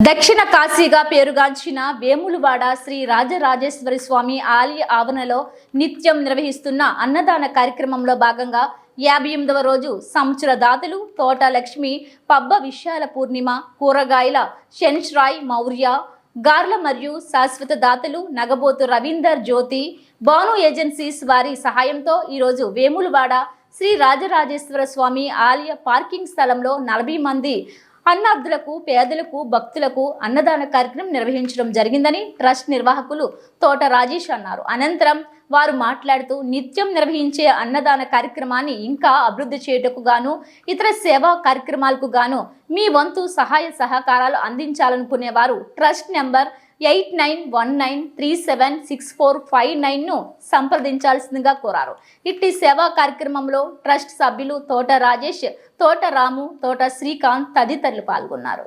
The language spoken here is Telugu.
దక్షిణ కాశీగా పేరుగాంచిన వేములవాడ శ్రీ రాజరాజేశ్వరి స్వామి ఆలయ ఆవరణలో నిత్యం నిర్వహిస్తున్న అన్నదాన కార్యక్రమంలో భాగంగా యాభై ఎనిమిదవ రోజు సంవత్సర దాతలు తోట లక్ష్మి పబ్బ విశాల పూర్ణిమ కూరగాయల శనిశ్రాయ్ మౌర్య గార్ల మరియు శాశ్వత దాతలు నగబోతు రవీందర్ జ్యోతి బాను ఏజెన్సీస్ వారి సహాయంతో ఈరోజు వేములవాడ శ్రీ రాజరాజేశ్వర స్వామి ఆలయ పార్కింగ్ స్థలంలో నలభై మంది అన్నార్థులకు పేదలకు భక్తులకు అన్నదాన కార్యక్రమం నిర్వహించడం జరిగిందని ట్రస్ట్ నిర్వాహకులు తోట రాజేష్ అన్నారు. అనంతరం వారు మాట్లాడుతూ నిత్యం నిర్వహించే అన్నదాన కార్యక్రమాన్ని ఇంకా అభివృద్ధి చేయుటకు గాను ఇతర సేవా కార్యక్రమాలకు గాను మీ వంతు సహాయ సహకారాలు అందించాలనుకునే వారు trust number eight nine one nine three seven six four five నైన్ను సంప్రదించాల్సిందిగా కోరారు. ఇట్టి సేవా కార్యక్రమంలో ట్రస్ట్ సభ్యులు తోట రాజేష్ తోట రాము తోట శ్రీకాంత్ తదితరులు పాల్గొన్నారు.